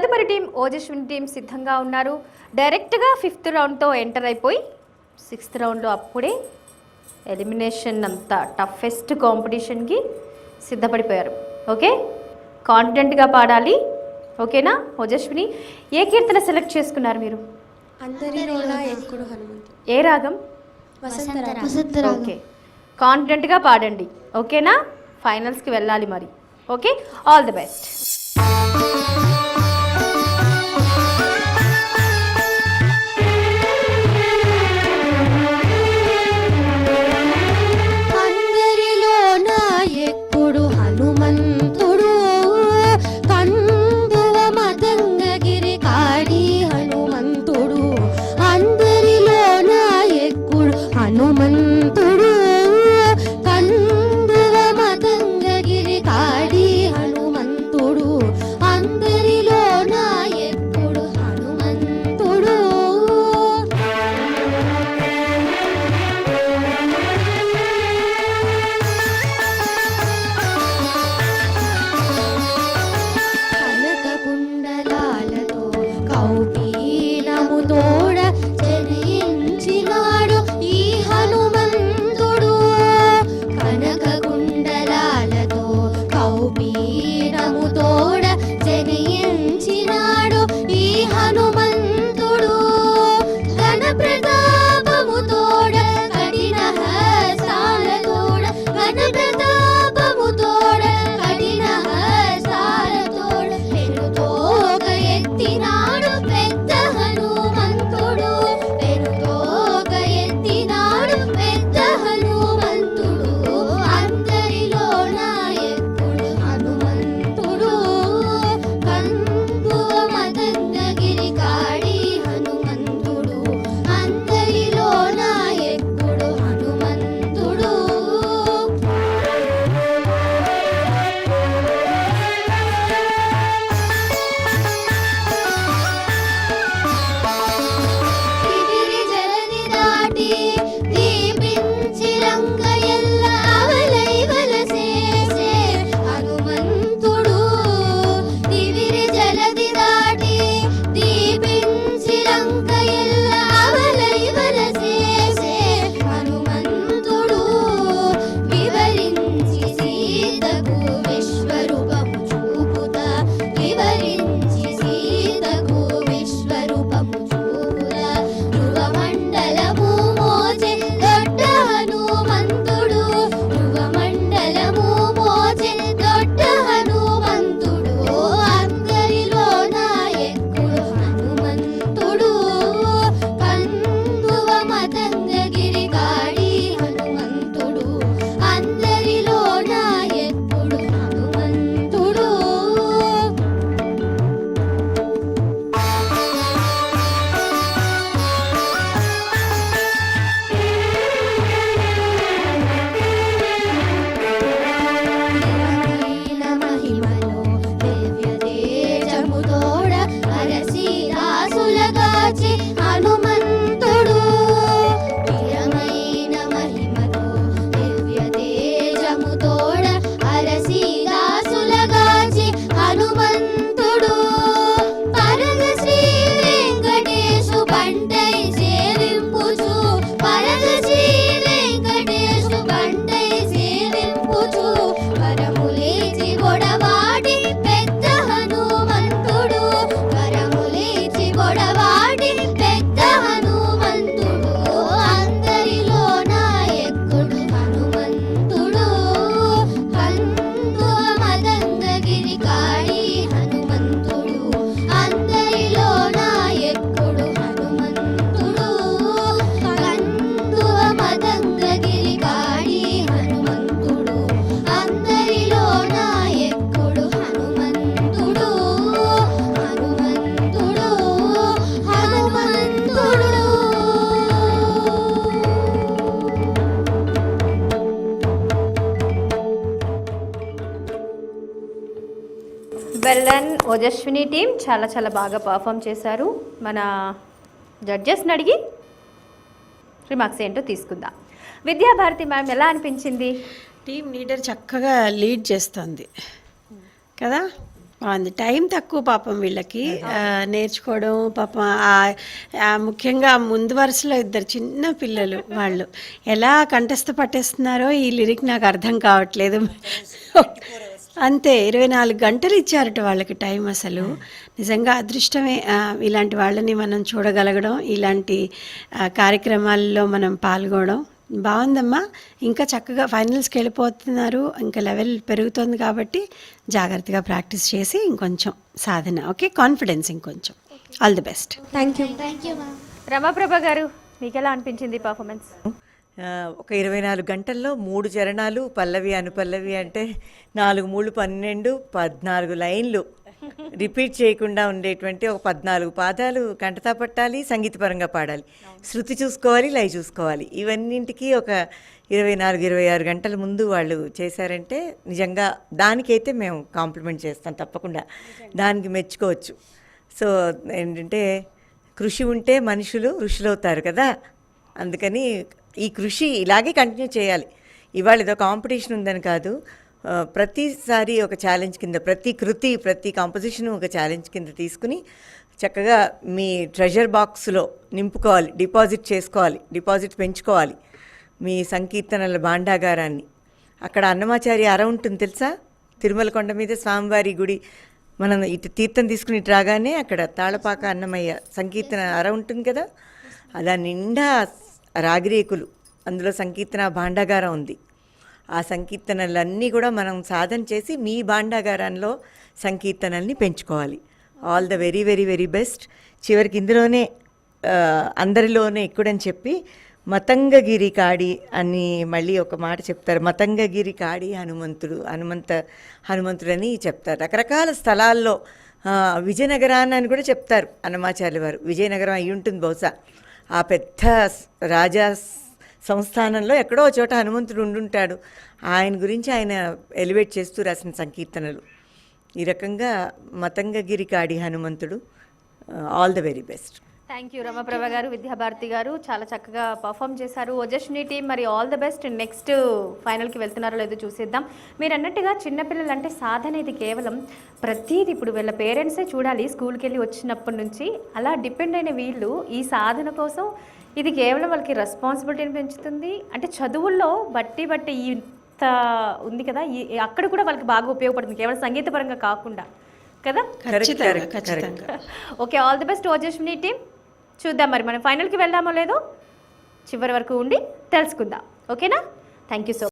తదుపరి team Ojaswini team సిద్ధంగా ఉన్నారు. డైరెక్ట్గా ఫిఫ్త్ రౌండ్తో ఎంటర్ అయిపోయి సిక్స్త్ రౌండ్లో అప్పుడే ఎలిమినేషన్ అంత టఫెస్ట్ కాంపిటీషన్కి సిద్ధపడిపోయారు. ఓకే? కాన్ఫిడెంట్గా పాడాలి. ఓకేనా? ఓజస్విని ఏ కీర్తన సెలెక్ట్ చేసుకున్నారు మీరు? అందరిలోన ఎక్కుడు హనుమంతుడు ఏ రాగం? ఓకే. కాన్ఫిడెంట్గా పాడండి. ఓకేనా? ఫైనల్స్కి వెళ్ళాలి మరి. Okay? All the best. బెల్లన్ Ojaswini team చాలా చాలా బాగా పర్ఫామ్ చేశారు. మన జడ్జెస్ని అడిగి రిమార్క్స్ ఏంటో తీసుకుందాం. విద్యాభారతి మ్యామ్ ఎలా అనిపించింది? టీం లీడర్ చక్కగా లీడ్ చేస్తుంది. కదా? బాగుంది టైం తక్కువ పాపం వీళ్ళకి. నేర్చుకోవడం పాపం ముఖ్యంగా ముందు వరుసలో ఇద్దరు చిన్న పిల్లలు వాళ్ళు. ఎలా కంఠస్థ పట్టేస్తున్నారో ఈ లిరిక్ నాకు అర్థం కావట్లేదు. అంతే ఇరవై నాలుగు గంటలు ఇచ్చారట వాళ్ళకి టైం అసలు. నిజంగా అదృష్టమే ఇలాంటి వాళ్ళని మనం చూడగలగడం ఇలాంటి కార్యక్రమాల్లో మనం పాల్గొనడం. బాగుందమ్మా ఇంకా చక్కగా ఫైనల్స్కి వెళ్ళిపోతున్నారు ఇంకా లెవెల్ పెరుగుతోంది కాబట్టి జాగ్రత్తగా ప్రాక్టీస్ చేసి ఇంకొంచెం సాధన ఓకే? కాన్ఫిడెన్స్ ఇంకొంచెం. All the best. Thank you thank you Ramaprabha garu మీకు ఎలా అనిపించింది పర్ఫార్మెన్స్ ఒక ఇరవై నాలుగు గంటల్లో మూడు చరణాలు పల్లవి అనుపల్లవి అంటే నాలుగు మూడు పన్నెండు పద్నాలుగు లైన్లు. రిపీట్ చేయకుండా ఉండేటువంటి ఒక పద్నాలుగు పాదాలు కంటతా పట్టాలి సంగీతపరంగా పాడాలి. శృతి చూసుకోవాలి లయ చూసుకోవాలి. ఇవన్నింటికి ఒక ఇరవై నాలుగు ఇరవై ఆరు గంటల ముందు వాళ్ళు చేశారంటే నిజంగా దానికైతే మేము కాంప్లిమెంట్ చేస్తాం తప్పకుండా. దానికి మెచ్చుకోవచ్చు. సో ఏంటంటే కృషి ఉంటే మనుషులు ఋషులవుతారు కదా. అందుకని ఈ కృషి ఇలాగే కంటిన్యూ చేయాలి. ఇవాళ ఏదో కాంపిటీషన్ ఉందని కాదు. ప్రతిసారి ఒక ఛాలెంజ్ కింద ప్రతి కృతి ప్రతి కాంపోజిషన్ ఒక ఛాలెంజ్ కింద తీసుకుని చక్కగా మీ ట్రెజర్ బాక్స్లో నింపుకోవాలి. డిపాజిట్ చేసుకోవాలి. డిపాజిట్ పెంచుకోవాలి. మీ సంకీర్తనల భాండాగారాన్ని. అక్కడ అన్నమాచారి అర ఉంటుంది తెలుసా? తిరుమల కొండ మీద స్వామివారి గుడి. మనం ఇటు తీర్థం తీసుకుని ఇటు రాగానే అక్కడ తాళపాక అన్నమయ్య సంకీర్తన అర ఉంటుంది కదా? దాని నిండా రాగిరేకులు. అందులో సంకీర్తన భాండాగారం ఉంది. ఆ సంకీర్తనలన్నీ కూడా మనం సాధన చేసి మీ భాండాగారంలో సంకీర్తనల్ని పెంచుకోవాలి. All the very very very best చివరికి ఇందులోనే అందరిలోనే ఎక్కుడని చెప్పి మతంగగిరి కాడి అని మళ్ళీ ఒక మాట చెప్తారు. మతంగగిరి కాడి హనుమంతుడు హనుమంత హనుమంతుడని చెప్తారు. రకరకాల స్థలాల్లో విజయనగరాన్ని అని కూడా చెప్తారు అన్నమాచార్య వారు. విజయనగరం అయి ఉంటుంది బహుశా. ఆ పెద్ద రాజా సంస్థానంలో ఎక్కడో ఒక చోట హనుమంతుడు ఉండుంటాడు. ఆయన గురించి ఆయన ఎలివేట్ చేస్తూ రాసిన సంకీర్తనలు. ఈ రకంగా మతంగగిరి కాడి హనుమంతుడు all the very best. Thank you Ramaprabha garu Vidyabharati garu. చాలా చక్కగా పర్ఫామ్ చేశారు. ఓజస్విని టీం మరి ఆల్ ద బెస్ట్ నెక్స్ట్ ఫైనల్కి వెళ్తున్నారో లేదో చూసేద్దాం. మీరు అన్నట్టుగా చిన్నపిల్లలు అంటే సాధన ఇది కేవలం ప్రతిదీ ఇప్పుడు వీళ్ళ పేరెంట్సే చూడాలి. స్కూల్కి వెళ్ళి వచ్చినప్పటి నుంచి అలా డిపెండ్ అయిన వీళ్ళు ఈ సాధన కోసం ఇది కేవలం వాళ్ళకి రెస్పాన్సిబిలిటీని పెంచుతుంది. అంటే చదువుల్లో బట్టి బట్టి ఇంత ఉంది కదా. ఈ అక్కడ కూడా వాళ్ళకి బాగా ఉపయోగపడుతుంది. కేవలం సంగీతపరంగా కాకుండా కదా? ఖచ్చితంగా correct, ఖచ్చితంగా. Okay all the best Ojaswini team చూద్దాం మరి మనం ఫైనల్కి వెళ్దామో లేదో చివరి వరకు ఉండి తెలుసుకుందాం. ఓకేనా? Thank you so